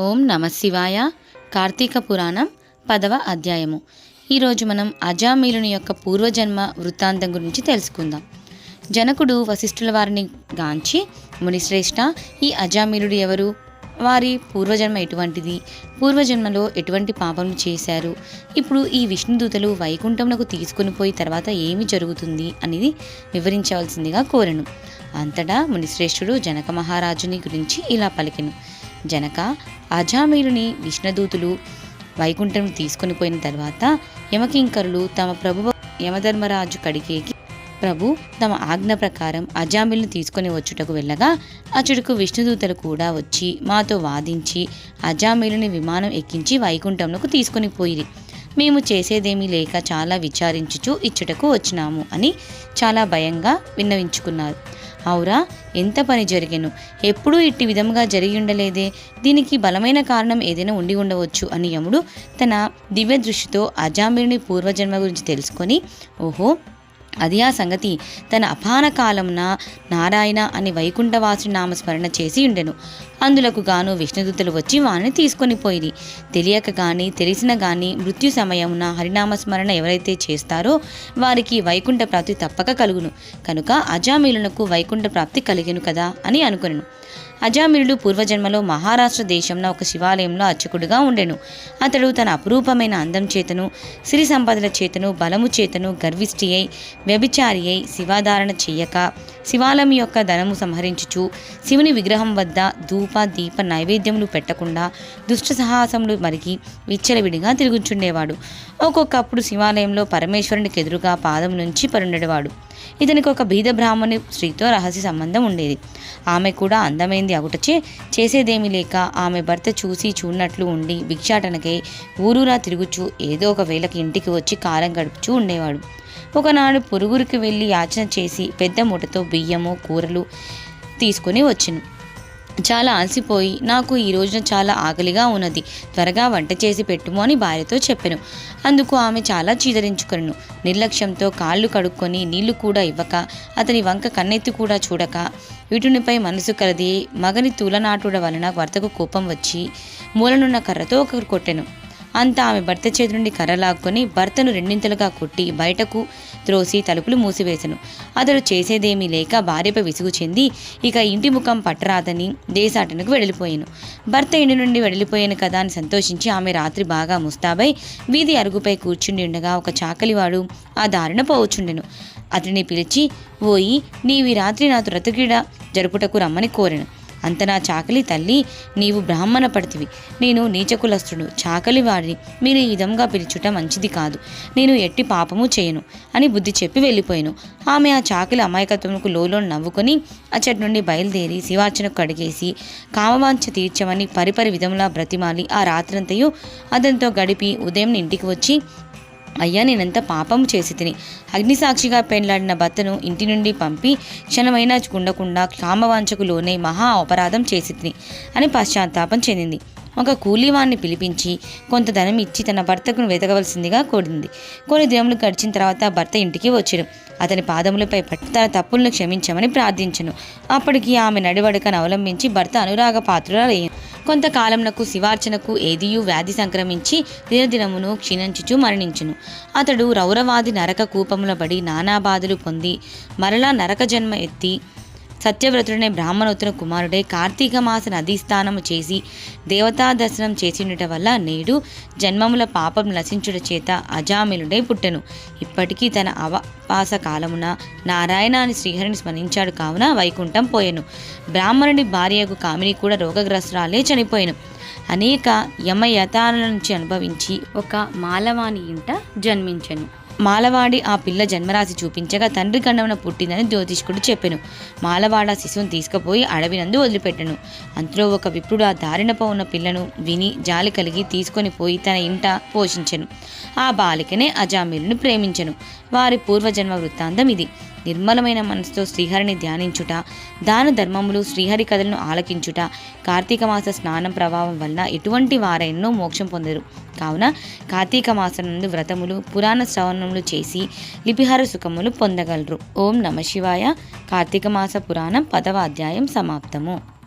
ఓం నమ శివాయ. కార్తీక పురాణం పదవ అధ్యాయము. ఈరోజు మనం అజామీలుని యొక్క పూర్వజన్మ వృత్తాంతం గురించి తెలుసుకుందాం. జనకుడు వశిష్ఠుల వారిని గాంచి మునిశ్రేష్ఠ ఈ అజామీలుడు ఎవరు? వారి పూర్వజన్మ ఎటువంటిది? పూర్వజన్మలో ఎటువంటి పాపం చేశారు? ఇప్పుడు ఈ విష్ణుదూతలు వైకుంఠంలోకి తీసుకుని పోయి తర్వాత ఏమి జరుగుతుంది అనేది వివరించవలసిందిగా కోరెను. అంతటా మునిశ్రేష్ఠుడు జనక మహారాజుని గురించి ఇలా పలికెను. జనక అజామీలుని విష్ణుదూతులు వైకుంఠం తీసుకుని పోయిన తర్వాత యమకింకరులు తమ ప్రభు యమధర్మరాజు కడికేకి ప్రభు తమ ఆజ్ఞ ప్రకారం అజామిల్ను తీసుకొని వచ్చుటకు వెళ్ళగా అచుడుకు విష్ణుదూతలు కూడా వచ్చి మాతో వాదించి అజామిలుని విమానం ఎక్కించి వైకుంఠంలోకి తీసుకొని పోయిరి. మేము చేసేదేమీ లేక చాలా విచారించుచు ఇచ్చుటకు వచ్చినాము అని చాలా భయంగా విన్నవించుకున్నారు. అవురా? ఎంత పని జరిగెను? ఎప్పుడూ ఇట్టి విధముగా జరిగి ఉండలేదే దీనికి బలమైన కారణం ఏదైనా ఉండి ఉండవచ్చు అని యముడు తన దివ్య దృష్టితో అజాంబిని పూర్వజన్మ గురించి తెలుసుకొని ఓహో అది ఆ సంగతి. తన అపాన కాలమున నారాయణ అని వైకుంఠవాసుడి నామస్మరణ చేసి ఉండెను. అందులకు గాను విష్ణుదూతలు వచ్చి వారిని తీసుకొని పోయిరి. తెలియక గాని తెలిసిన గాని మృత్యు సమయమున హరినామస్మరణ ఎవరైతే చేస్తారో వారికి వైకుంఠ ప్రాప్తి తప్పక కలుగును. కనుక అజామీలునకు వైకుంఠ ప్రాప్తి కలిగెను కదా అని అనుకును అజామిరుడు పూర్వజన్మలో మహారాష్ట్ర దేశంలో ఒక శివాలయంలో అర్చకుడుగా ఉండెను. అతడు తన అపురూపమైన అందం చేతను సిరి సంపదల చేతను బలము చేతను గర్విష్టి అయి వ్యభిచారి అయి శివాధారణ చెయ్యక శివాలయం యొక్క ధనము సంహరించుచు శివుని విగ్రహం వద్ద ధూప దీప నైవేద్యములు పెట్టకుండా దుష్ట సాహసములు మరిగి విచ్చలవిడిగా తిరుగుచుండేవాడు. ఒక్కొక్కప్పుడు శివాలయంలో పరమేశ్వరునికి ఎదురుగా పాదం నుంచి పరుండేవాడు ఇతనికి ఒక బీద బ్రాహ్మణి స్త్రీతో రహస్య సంబంధం ఉండేది. ఆమె కూడా అందమైన అందమైంది అగుటచే చేసేదేమీ లేక ఆమె భర్త చూసి చూడనట్లు ఉండి భిక్షాటనకై ఊరూరా తిరుగుచూ ఏదో ఒక వేళకి ఇంటికి వచ్చి కాలం గడుపుచూ ఉండేవాడు. ఒకనాడు పొరుగురికి వెళ్ళి యాచన చేసి పెద్ద మూటతో బియ్యము కూరలు తీసుకొని వచ్చును చాలా అలసిపోయి నాకు ఈ రోజున చాలా ఆకలిగా ఉన్నది. త్వరగా వంట చేసి పెట్టుము అని భార్యతో చెప్పాను. అందుకు ఆమె చాలా చీదరించుకును నిర్లక్ష్యంతో కాళ్ళు కడుక్కొని నీళ్ళు కూడా ఇవ్వక అతని వంక కన్నెత్తి కూడా చూడక వీటునిపై మనసు కలది మగని తూలనాటుడ వలన భర్తకు కోపం వచ్చి మూలనున్న కర్రతో ఒకరు కొట్టెను. అంతా ఆమె భర్త చేతి నుండి కర్ర లాక్కొని భర్తను రెండింతలుగా కొట్టి బయటకు త్రోసి తలుపులు మూసివేశను అతడు చేసేదేమీ లేక భార్యపై విసుగు చెంది ఇక ఇంటి ముఖం పట్టరాదని దేశాటనకు వెళ్ళిపోయాను భర్త ఇంటి నుండి వెళ్ళిపోయాను కదా అని సంతోషించి ఆమె రాత్రి బాగా ముస్తాబై వీధి అరుగుపై కూర్చుండి ఉండగా ఒక చాకలివాడు ఆ దారిన పోవచ్చుండెను. అతడిని పిలిచి ఓయి నీవి రాత్రి నాతో రతుకిడ జరుపుటకు రమ్మని కోరాను. అంత నా చాకలి తల్లి నీవు బ్రాహ్మణ పడితివి నేను నీచకులస్తుడు చాకలి వాడిని మీరు ఈ విధంగా పిలుచుట మంచిది కాదు. నేను ఎట్టి పాపము చేయను అని బుద్ధి చెప్పి వెళ్ళిపోయాను. ఆమె ఆ చాకలి అమాయకత్వముకు లోలో నవ్వుకొని అచ్చటి నుండి బయలుదేరి శివార్చనకు కడిగేసి కామవాంఛ తీర్చమని పరిపరి విధములా బ్రతిమాలి ఆ రాత్రంతయు అతనితో గడిపి ఉదయం ఇంటికి వచ్చి అయ్యా నేనెంత పాపం చేసి తిని. అగ్నిసాక్షిగా పెండ్లాడిన భర్తను ఇంటి నుండి పంపి క్షణమైనా ఉండకుండా కామవాంఛకు లోనే మహా అపరాధం చేసి తిని అని పశ్చాత్తాపం చెందింది. ఒక కూలీవాణ్ణి పిలిపించి కొంత ధనం ఇచ్చి తన భర్తకు వెతకవలసిందిగా కోరింది. కొన్ని దినములు గడిచిన తర్వాత భర్త ఇంటికి వచ్చాడు అతని పాదములపై పట్టి తన తప్పులను క్షమించమని ప్రార్థించను. అప్పటికి ఆమె నడివడకను అవలంబించి భర్త అనురాగ పాత్రులయ్యాను కొంతకాలంనకు శివార్చనకు ఏదియు వ్యాధి సంక్రమించి దినదినమును క్షీణించుచు మరణించును. అతడు రౌరవాది నరక కూపముల బడి నానా బాధలు పొంది మరలా నరక జన్మ ఎత్తి సత్యవ్రతుడనే బ్రాహ్మణోత్తర కుమారుడే కార్తీక మాస నదీస్థానము చేసి దేవతా దర్శనం చేసినట వల్ల నేడు జన్మముల పాపం నశించుట చేత అజామిలుడై పుట్టెను. ఇప్పటికీ తన అవపాస కాలమున నారాయణ అని శ్రీహరిని స్మరించాడు కావున వైకుంఠం పోయెను. బ్రాహ్మణుడి భార్యకు కామిని కూడా రోగగ్రస్తురాలే చనిపోయాను. అనేక యమయతాల నుంచి అనుభవించి ఒక మాలవాణి ఇంట జన్మించను. మాలవాడి ఆ పిల్ల జన్మరాశి చూపించగా తండ్రి గండమున పుట్టిందని జ్యోతిష్కుడు చెప్పెను. మాలవాడ శిశువును తీసుకుపోయి అడవినందు వదిలిపెట్టెను. అంతలో ఒక విప్రుడు ఆ దారినపో ఉన్న పిల్లను విని జాలి కలిగి తీసుకొని పోయి తన ఇంట పోషించెను. ఆ బాలికనే అజామీరును ప్రేమించెను. వారి పూర్వజన్మ వృత్తాంతం ఇది. నిర్మలమైన మనసుతో శ్రీహరిని ధ్యానించుట దాన ధర్మములు శ్రీహరి కథలను ఆలకించుట కార్తీక మాస స్నానం ప్రభావం వలన ఎటువంటి వారైనో మోక్షం పొందరు. కావున కార్తీక మాసం నందు వ్రతములు పురాణ శ్రవణములు చేసి లిపిహార సుఖములు పొందగలరు. ఓం నమ శివాయ. కార్తీక మాస పురాణం పదవ అధ్యాయం సమాప్తము.